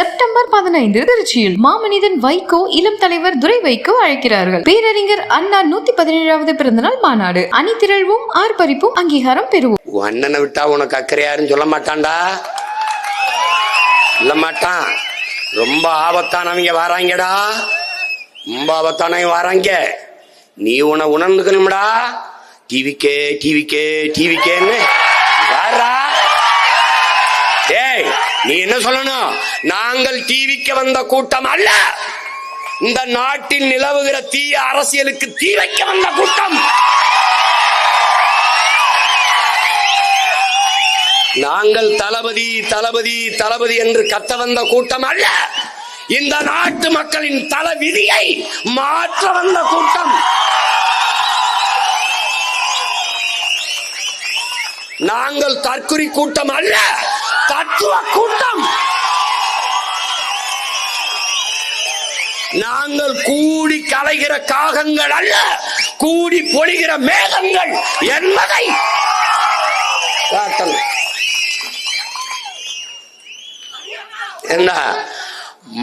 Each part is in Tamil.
செப்டம்பர் பதினைந்து திருச்சியில் மாமனிதன் வைகோ இளம் தலைவர் துரை வைகோ அழைக்கிறார்கள். பேரறிஞர் அண்ணா நூத்தி பதினேழாவது பிறந்தநாள் மாநாடு. அணிதிரள்வும் ஆர்ப்பரிப்பும் அங்கீகாரம் பெறுவோம். அண்ணனை விட்டா உனக்கு அக்கறை யாருன்னு சொல்ல மாட்டான்டா. சொல்ல மாட்டான். ரொம்ப ஆபத்தானவங்க வராங்கடா. ரொம்ப ஆபத்தானவங்க வராங்க. நீ உன உணர்ந்துக்கணும்டா. டிவிக்கே டிவிக்கே டிவிக்கேன்னு. ஏய் நீ என்ன சொல்லணும்? நாங்கள் டிவிக்கு வந்த கூட்டம் அல்ல. இந்த நாட்டில் நிலவுகிற தீய அரசியலுக்கு தீ வைக்க வந்த கூட்டம். நாங்கள் தளபதி தளபதி தளபதி என்று கத்த வந்த கூட்டம் அல்ல. இந்த நாட்டு மக்களின் தல விதியை மாற்ற வந்த கூட்டம். நாங்கள் தற்குறி கூட்டம் அல்ல. தத்துவ கூட்டம். நாங்கள் கூடி கலைகிற காகங்கள் அல்ல கூடி பொழிகிற மேகங்கள் என்பதை காட்டணும். என்ன?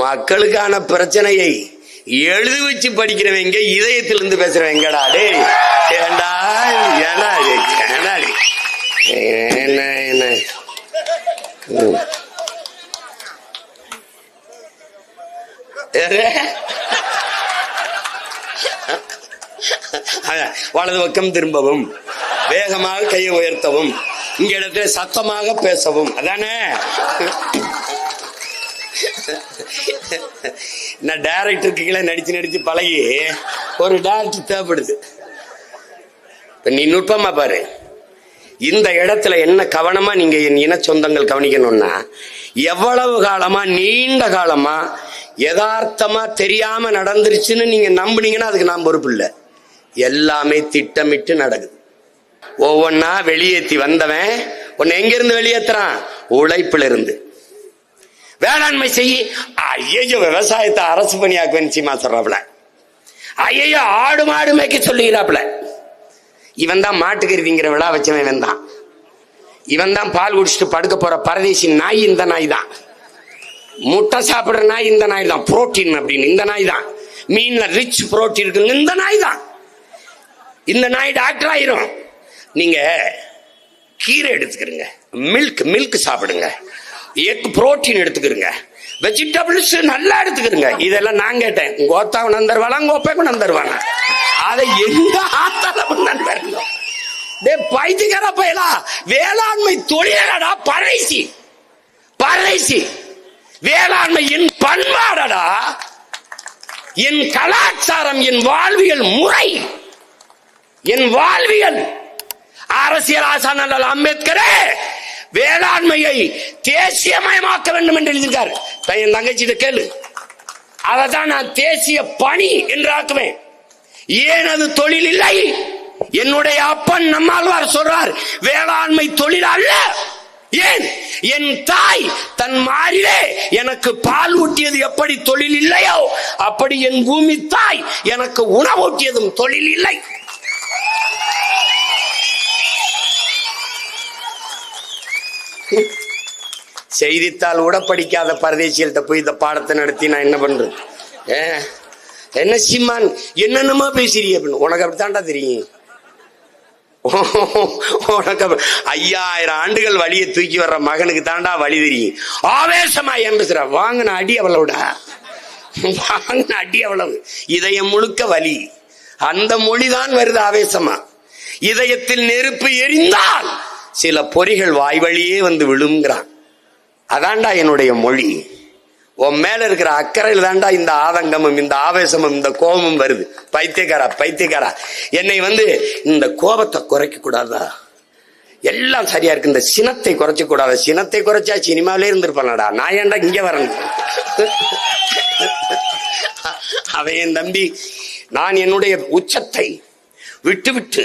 மக்களுக்கான பிரச்சனையை எழுதி வச்சு படிக்கிறவங்க இதயத்திலிருந்து பேசுறவங்கடா டே ஏண்டா ஏன்னா ஏண்டா இது? என்ன என்ன ம். யாரு? அதான், வலது பக்கம் திரும்பவும். வேகமாக கையை உயர்த்தவும். இங்க இடத்துல சத்தமாக பேசவும். அதானே? நான் டேரக்டருக்கு கீழே நடிச்சு நடிச்சு பழகி ஒரு டேரக்டர் தேவைப்படுது. இப்ப நீ நுட்பமா பாரு. இந்த இடத்துல என்ன கவனமா நீங்க என் இன சொந்தங்கள் கவனிக்கணும்னா எவ்வளவு காலமா நீண்ட காலமா யதார்த்தமா தெரியாம நடந்துருச்சுன்னு நீங்க நம்புனீங்கன்னா அதுக்கு நான் பொறுப்பு இல்லை. எல்லாமே திட்டமிட்டு நடக்குது. ஒவ்வொன்னா வெளியேத்தி வந்தவன் உன்னை எங்கிருந்து வெளியேற்றுறான் உழைப்பில் உழைப்புல இருந்து வேளாண்மை செய்ய ஐயோ விவசாயத்தை அரசு பணியாக்குவேன் சீமா சொல்றாப்புல. ஐயோ ஆடு மாடு மேய்க்க சொல்லுகிறாப்புல. இவன் தான் மாட்டுக்கருதிங்கிற விழா வச்சவன் இவன் தான் இவன் தான் பால் குடிச்சிட்டு படுக்க போற பரதேசி நாய் இந்த நாய் தான் முட்டை சாப்பிடுற நாய் இந்த நாய் தான் புரோட்டீன் அப்படின்னு இந்த நாய் தான் மீன்ல ரிச் புரோட்டீன் இருக்கு இந்த நாய் தான் இந்த நாய் டாக்டர் ஆயிரும். நீங்க கீரை எடுத்துக்கிறீங்க மில்க் மில்க் சாப்பிடுங்க. எக் புரோட்டீன் எடுத்துக்கிறீங்க வெஜிடபிள்ஸ் நல்லா எடுத்துக்கிறீங்க இதெல்லாம் நான் கேட்டேன். உங்க ஓத்தா கொண்டு தருவானா அதை எந்த ஆத்தால கொண்டு வரல டே பைத்தியக்கார பயலா. வேளாண்மை தொழிலடா பறைசி பறைசி வேளாண்மை என் பண்பாடடா. என் கலாச்சாரம் என் வாழ்வியல் முறை. என் வாழ்வியல். அரசியல் ஆசான அம்பேத்கரே வேளாண்மையை தேசியமயமாக்க வேண்டும் என்று எழுதியிருக்கார். என் தங்கச்சியிட்ட கேளு. அதை தான் நான் தேசிய பணி என்று ஆக்குவேன். ஏன் அது தொழில் இல்லை? என்னுடைய அப்பன் நம்மாழ்வார் சொல்றார் வேளாண்மை தொழில் அல்ல. ஏன்? என் தாய் தன் மாறிலே எனக்கு பால் ஊட்டியது எப்படி தொழில் இல்லையோ அப்படி என் பூமி தாய் எனக்கு உணவூட்டியதும் தொழில் இல்லை. செய்தித்தாள் கூட படிக்காத பரதேசிகள்கிட்ட போய் இந்த பாடத்தை நடத்தி நான் என்ன பண்றது? ஏ, என்ன சிம்மான்? என்னென்னமா பேசுறீங்க அப்படின்னு உனக்கு அப்படித்தான்டா தெரியும். உனக்கு ஐயாயிரம் ஆண்டுகள் வழியை தூக்கி வர்ற மகனுக்கு தாண்டா வழி தெரியும். ஆவேசமா ஏன் பேசுற வாங்கின அடி அவ்வளவுடா. வாங்கின அடி அவ்வளவு. இதயம் முழுக்க வலி. அந்த மொழிதான் வருது ஆவேசமா. இதயத்தில் நெருப்பு எரிந்தால் சில பொறிகள் வாய் வழியே வந்து விழுங்கிறான். அதான்டா என்னுடைய மொழி. உன் மேல இருக்கிற அக்கறையில் தான்டா இந்த ஆதங்கமும் இந்த ஆவேசமும் இந்த கோபமும் வருது. பைத்தியக்காரா பைத்தியக்காரா. என்னை வந்து இந்த கோபத்தை குறைக்க கூடாதா எல்லாம் சரியா இருக்கு. இந்த சினத்தை குறைச்ச கூடாது சினத்தை குறைச்சா சினிமாவிலே இருந்திருப்பானடா நான் ஏன்டா இங்க வரேன்? அவன் என் தம்பி நான் என்னுடைய உச்சத்தை விட்டு விட்டு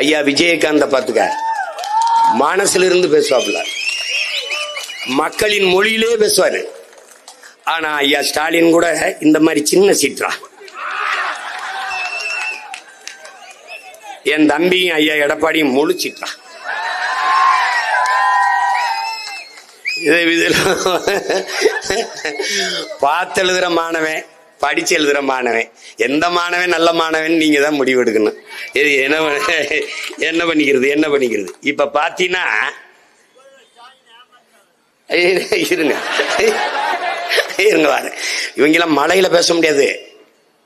ஐயா விஜயகாந்த பாத்துக்க மனசுல இருந்து பேசுவாப்புல. மக்களின் மொழியிலே பேசுவாரு. ஆனா ஐயா ஸ்டாலின் கூட இந்த மாதிரி சின்ன சீற்றா. என் தம்பியும் ஐயா எடப்பாடியும் முழு சீற்றா. இதை இதில் பார்த்து எழுதுற மாணவன் படிச்சு எழுதுற மாணவன். எந்த மாணவன் நல்ல மாணவன் நீங்க தான் முடிவு எடுக்கணும். இது என்ன என்ன பண்ணிக்கிறது என்ன பண்ணிக்கிறது? இப்ப பாத்தீங்கன்னா இருங்க. இருங்க வாரு இவங்கெல்லாம் மழையில பேச முடியாது.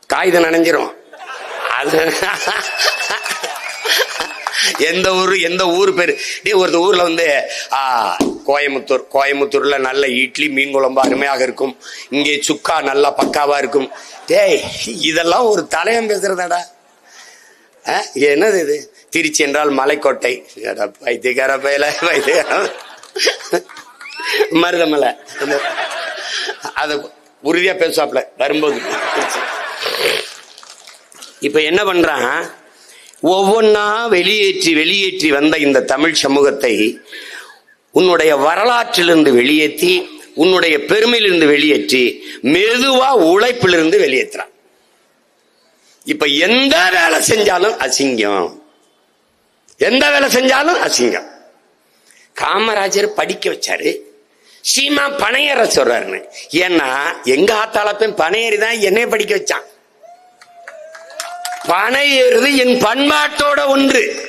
காகிதம் நனைஞ்சிரும். அது எந்த ஊரு எந்த ஊர் பேரு? டேய் ஒரு ஊர்ல வந்து ஆ கோயம்புத்தூர். கோயம்புத்தூர்ல நல்ல இட்லி மீன் குழம்பு அருமையாக இருக்கும். இங்கே சுக்கா நல்லா பக்காவா இருக்கும். டேய் இதெல்லாம் ஒரு தலையம் பேசுறதாடா. என்னது இது? திருச்சி என்றால் மலைக்கோட்டை. எடா, பைத்தியக்கார பயல பைத்தியக்கார மருதமலை. அதை உறுதியா பேசுவாப்ல வரும்போது. இப்ப என்ன பண்றான்? ஒவ்வொன்னா வெளியேற்றி வெளியேற்றி வந்த இந்த தமிழ் சமூகத்தை உன்னுடைய வரலாற்றிலிருந்து வெளியேற்றி உன்னுடைய பெருமையிலிருந்து வெளியேற்றி மெதுவா உழைப்பிலிருந்து வெளியேற்றுறான். இப்ப எந்த வேலை செஞ்சாலும் அசிங்கம். எந்த வேலை செஞ்சாலும் அசிங்கம். காமராஜர் படிக்க வச்சாரு. சீமா பனையற சொல்றாருன்னு. ஏன்னா எங்க ஆத்தாளப்பையும் பனையறி தான் என்னைய படிக்க வச்சான். பனை என் பண்பாட்டோட ஒன்று.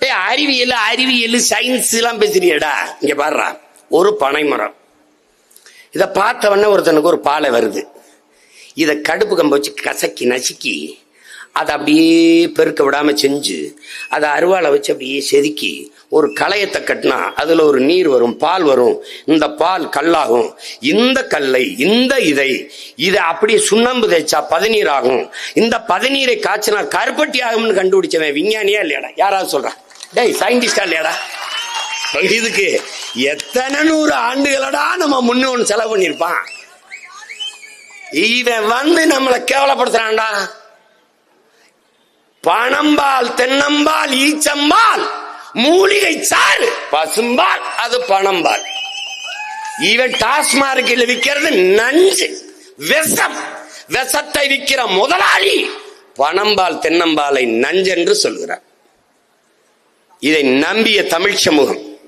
ஏய் அறிவியல் அறிவியல் சயின்ஸ் எல்லாம் பேசுறியடா. இங்க பாடுறா ஒரு பனைமரம். இதை பார்த்த ஒருத்தனுக்கு ஒரு பாலை வருது. இதை கடுப்பு கம்ப வச்சு கசக்கி நசுக்கி அதை அப்படியே பெருக்க விடாமல் செஞ்சு அதை அருவாளை வச்சு அப்படியே செதுக்கி ஒரு களையத்தை கட்டினா அதில் ஒரு நீர் வரும் பால் வரும். இந்த பால் கல்லாகும். இந்த கல்லை இந்த இதை இதை அப்படியே சுண்ணாம்பு தேய்ச்சா பதநீர் ஆகும். இந்த பதநீரை காய்ச்சினா கருப்பட்டி ஆகும்னு கண்டுபிடிச்சவன் விஞ்ஞானியா இல்லையாடா? யாராவது சொல்றான் டேய் சயின்டிஸ்டா இல்லையாடா? இதுக்கு எத்தனை நூறு ஆண்டுகளடா நம்ம முன்னோன்னு செலவு பண்ணியிருப்பான்? இவன் வந்து நம்மளை கேவலப்படுத்துறான்டா. பணம்பால் தென்னம்பால் ஈச்சம்பால் மூலிகை சாறு பசும்பால் அது பணம்பால். இவன் டாஸ்மார்க்கில் விற்கிறது நஞ்சு விஷம் விஷத்தை விற்கிற முதலாளி பணம்பால் தென்னம்பாலை நஞ்சென்று சொல்கிறார். இதை நம்பிய தமிழ் சமூகம்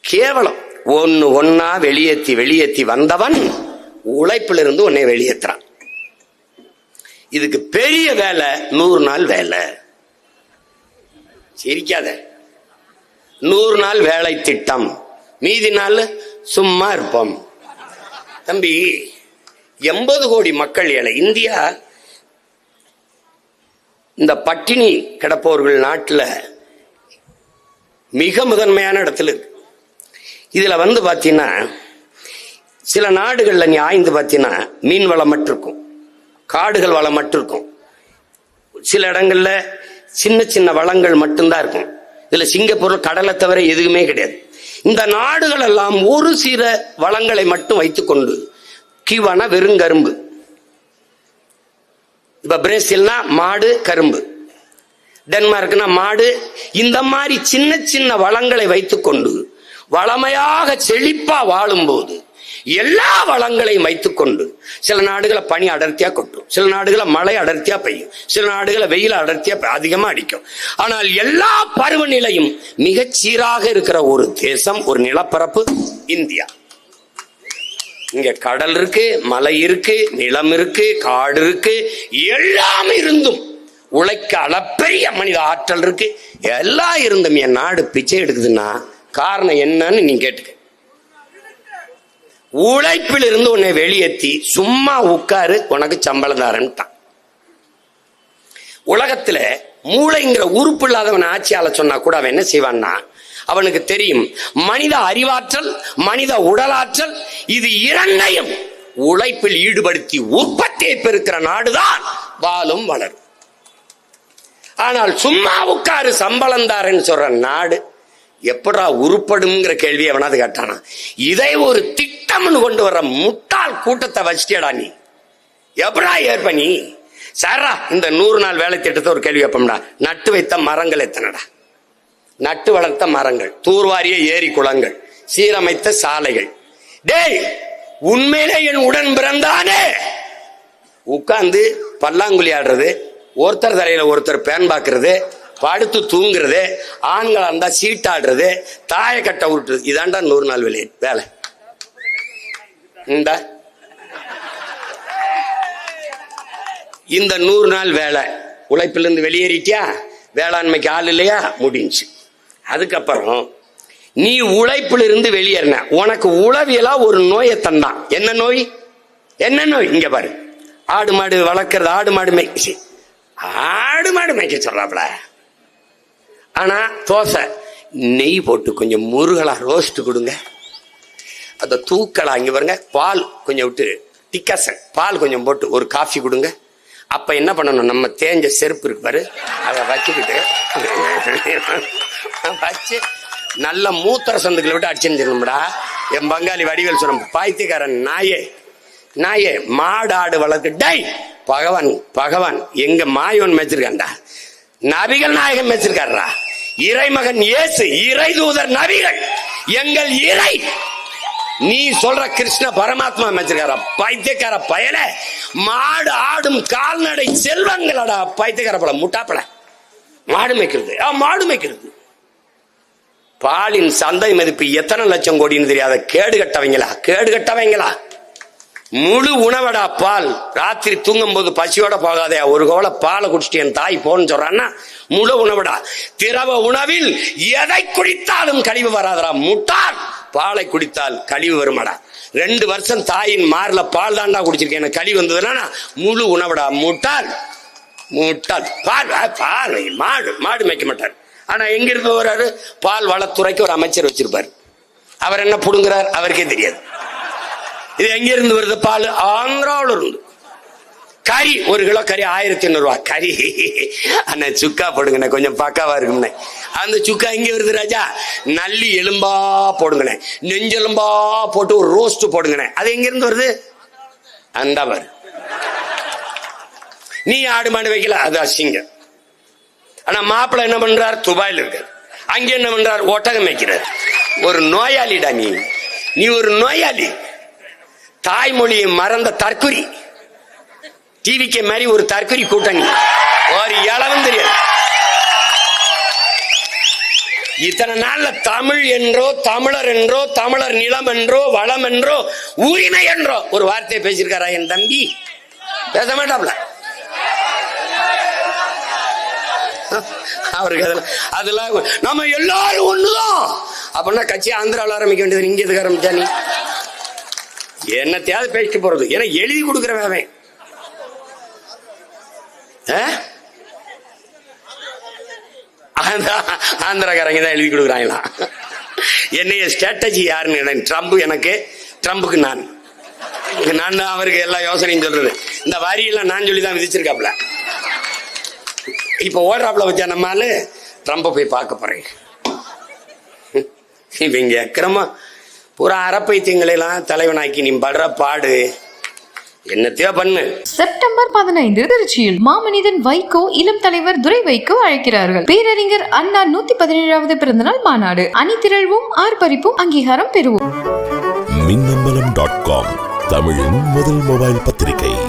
கேவலம். ஒன்னு ஒன்னா வெளியேத்தி வெளியேத்தி வந்தவன் உழைப்பிலிருந்து உன்னை வெளியேற்றுறான் இதுக்கு பெரிய வேலை நூறு நாள் வேலை. சிரிக்காத. நூறு நாள் வேலை திட்டம். மீதி நாள் சும்மா இருப்போம். தம்பி எண்பது கோடி மக்கள் ஏழை. இந்தியா இந்த பட்டினி கிடப்பவர்கள் நாட்டில் மிக முதன்மையான இடத்துல இருக்கு. இதுல வந்து பாத்தீங்கன்னா சில நாடுகளில் நீ ஆய்ந்து பார்த்தீங்கன்னா மீன் வளம் மட்டும் இருக்கும் காடுகள் வளம் மட்டும் இருக்கும் சில இடங்கள்ல சின்ன சின்ன வளங்கள் மட்டும்தான் இருக்கும். இதுல சிங்கப்பூர்ல கடலை தவிர எதுவுமே கிடையாது. இந்த நாடுகள் எல்லாம் ஒரு சில வளங்களை மட்டும் வைத்துக்கொண்டு கீவானா வெறும் கரும்பு. இப்ப பிரேசில்னா மாடு கரும்பு. டென்மார்க்னா மாடு. இந்த மாதிரி சின்ன சின்ன வளங்களை வைத்துக்கொண்டு வளமையாக செழிப்பா வாழும்போது எல்லா வளங்களையும் வைத்துக்கொண்டு சில நாடுகளை பனி அடர்த்தியா கொட்டும். சில நாடுகளை மழை அடர்த்தியா பெய்யும். சில நாடுகளை வெயில் அடர்த்தியா அதிகமா அடிக்கும். ஆனால் எல்லா பருவநிலையும் மிகச் சீராக இருக்கிற ஒரு தேசம் ஒரு நிலப்பரப்பு இந்தியா. இங்க கடல் இருக்கு மலை இருக்கு நிலம் இருக்கு காடு இருக்கு எல்லாம் இருந்தும் உழைக்க அளப்பெரிய மனித ஆற்றல் இருக்கு. எல்லாம் இருந்தும் என் நாடு பிச்சை எடுக்குதுன்னா காரணம் என்னன்னு நீ கேட்டுக்க. உழைப்பில் இருந்து உன்னை வெளியேற்றி சும்மா உட்காரு உனக்கு சம்பளம் தாரன்ட்டான் உலகத்துல மூளைங்கிற உறுப்பு இல்லாதவன் ஆட்சியால சொன்னா கூட அவன் என்ன செய்வான்னா அவனுக்கு தெரியும் மனித அறிவாற்றல் மனித உடலாற்றல் இது இரண்டையும் உழைப்பில் ஈடுபடுத்தி உற்பத்தியை பெருக்கிற நாடுதான் வாழும் வளரும். ஆனால் சும்மா உட்காரு சம்பளம் சொல்ற நாடு எப்படா உருப்படுங்கிற கேள்வி அவனாவது கேட்டானா. இதை ஒரு திட்டம்னு கொண்டு வர்ற முட்டாள் கூட்டத்தை வச்சிட்டியடா நீ. எப்படா ஏற்ப நீ? சாரா இந்த நூறு நாள் வேலை திட்டத்தை ஒரு கேள்வி வைப்போம்டா நட்டு வைத்த மரங்கள் எத்தனடா? நட்டு வளர்த்த மரங்கள் தூர்வாரிய ஏரி குளங்கள் சீரமைத்த சாலைகள். டேய் உண்மையிலே என் உடன் பிறந்தானே? உட்கார்ந்து பல்லாங்குழி ஆடுறது ஒருத்தர் தலையில ஒருத்தர் பேன் பாக்குறது படுத்து தூங்குறது ஆண்களா இருந்தா சீட்டாடுறது தாயக்கட்டை கட்ட விட்டுறது இதாண்டா நூறு நாள் வேலை. வேலை. இந்த. இந்த நூறு நாள் வேலை. உழைப்பிலிருந்து வெளியேறிட்டியா? வேளாண்மைக்கு ஆள் இல்லையா? முடிஞ்சு. அதுக்கப்புறம் நீ உழைப்பிலிருந்து வெளியேறின. உனக்கு உளவியலா ஒரு நோயை தந்தான். என்ன நோய்? என்ன நோய்? இங்க பாரு. ஆடு மாடு வளர்க்கறது ஆடு மாடு மேய்ச்சி ஆடு மாடு மேய்க்க சொல்றாப்ல. ஆனா தோசை. நெய் போட்டு கொஞ்சம் முருகலா ரோஸ்ட் கொடுங்க. அந்த தூக்கலா இங்க வருங்க பால் கொஞ்சம் விட்டு டிக்காசன் பால் கொஞ்சம் போட்டு ஒரு காஃபி கொடுங்க. அப்ப என்ன பண்ணணும் நம்ம தேஞ்ச செருப்பு இருக்கு பாரு அதை வச்சுக்கிட்டு வச்சு நல்ல மூத்தர சந்துக்களை விட்டு அடிச்சிருந்துடணும்டா என் பங்காளி வடிவேல் சொன்ன பாய்த்துக்காரன் நாயே நாயே மாடு ஆடு வளர்க்கு டை பகவான் பகவான் எங்க மாயோன் மேய்ச்சிருக்கான்டா. நபிகள் நாயகம் மேய்ச்சிருக்காரா இறைமகன் இயேசு இறை தூதர் நபிகள் எங்கள் இறை நீ சொல்ற கிருஷ்ண பரமாத்மா அமைச்சிருக்கார பைத்தியக்கார பயல. மாடு ஆடும் கால்நடை செல்வங்களடா பைத்தியக்கார பல முட்டாப்பல. மாடு மேய்க்கிறது. மாடு மேய்க்கிறது. பாலின் சந்தை மதிப்பு எத்தனை லட்சம் கோடின்னு தெரியாத கேடு கட்டவங்களா? கேடு கட்டவங்களா? முழு உணவடா பால். ராத்திரி தூங்கும் போது பசியோட போகாதே. ஒரு கோல பாலை குடிச்சிட்டு என் தாய் போன்னு சொல்றான்னா முழு உணவடா. திரவ உணவில் எதை குடித்தாலும் கழிவு வராதடா முட்டாள். பாலை குடித்தால் கழிவு வருமாடா. ரெண்டு வருஷம் தாயின் மாறில் பால் தாண்டா குடிச்சிருக்கேன். எனக்கு கழிவு வந்ததுன்னா முழு உணவடா. முட்டால் முட்டால் பால் பால் மாடு மாடு மேய்க்க மாட்டார். ஆனால் எங்க இருந்து வர்றாரு? பால் வளத்துறைக்கு ஒரு அமைச்சர் வச்சிருப்பார். அவர் என்ன புடுங்குறார்? அவருக்கே தெரியாது. இது எங்க இருந்து வருது? பால்? ஆந்திராவில் இருந்து கறி ஒரு கிலோ கறி ஆயிரத்தி ஐநூறுவா கறி. அண்ணா சுக்கா போடுங்கண்ணே கொஞ்சம் பக்காவா இருக்கும்ண்ணே அந்த சுக்கா எங்க வருது ராஜா? நல்லி எலும்பா போடுங்கண்ணே. நெஞ்செலும்பா போட்டு ஒரு ரோஸ்ட் போடுங்கண்ணே. அது எங்க இருந்து வருது? அந்த பாரு நீ ஆடு மாடு வைக்கல? அது அசிங்கம் ஆனா மாப்பிள்ளை என்ன பண்றார்? துபாயில் இருக்கார். அங்க என்ன பண்றார்? ஒட்டகம் வைக்கிறார். ஒரு நோயாளிடா நீ. நீ ஒரு நோயாளி. தாய்மொழியை மறந்த தற்குறி டிவிக்கு மாதிரி ஒரு தற்கொலை கூட்டணி. ஒரு இளவும் தெரியாது. இத்தனை நாள்ல தமிழ் என்றோ தமிழர் என்றோ தமிழர் நிலம் என்றோ வளம் என்றோ உரிமை என்றோ ஒரு வார்த்தையை பேசியிருக்காரா என் தம்பி? பேச மாட்டாப்ல. அவருக்கு அதெல்லாம் அதெல்லாம் நம்ம எல்லாரும் ஒண்ணுதான். அப்படின்னா கட்சி ஆந்திராவில் ஆரம்பிக்க வேண்டியது இங்கே எதுக்கு ஆரம்பிச்சா நீ? என்னத்தையாவது பேசிட்டு போறது. ஏன்னா எழுதி கொடுக்குறவன் அவன். ஆந்திராக்காரங்க தான் எழுதி கொடுக்குறாங்களாம் என்னைய ஸ்ட்ராட்டஜி யாருன்னு ட்ரம்ப் எனக்கு ட்ரம்புக்கு நான். நான் தான் அவருக்கு எல்லா யோசனையும் சொல்றது. இந்த வரியெல்லாம் நான் சொல்லி தான் விதிச்சிருக்காப்ல இப்போ ஓடுறாப்புல வச்சா நம்மால ட்ரம்ப போய் பார்க்க போறேன். இவங்க அக்கிரமா பூரா அறப்பைத்தியங்களை எல்லாம் தலைவனாக்கி நீ படுற பாடு. என்னத்தையோ பண்ணு. செப்டம்பர் பதினைந்து திருச்சியில் மாமனிதன் வைகோ இளம் தலைவர் துரை வைகோ அழைக்கிறார்கள். பேரறிஞர் அண்ணா நூத்தி பதினேழாவது பிறந்தநாள் மாநாடு. அணிதிரள்வோம் ஆர்ப்பரிப்பும் அங்கீகாரம் பெறுவோம். மின்னம்பலம் டாட் காம் தமிழின் முதல் மொபைல் பத்திரிகை.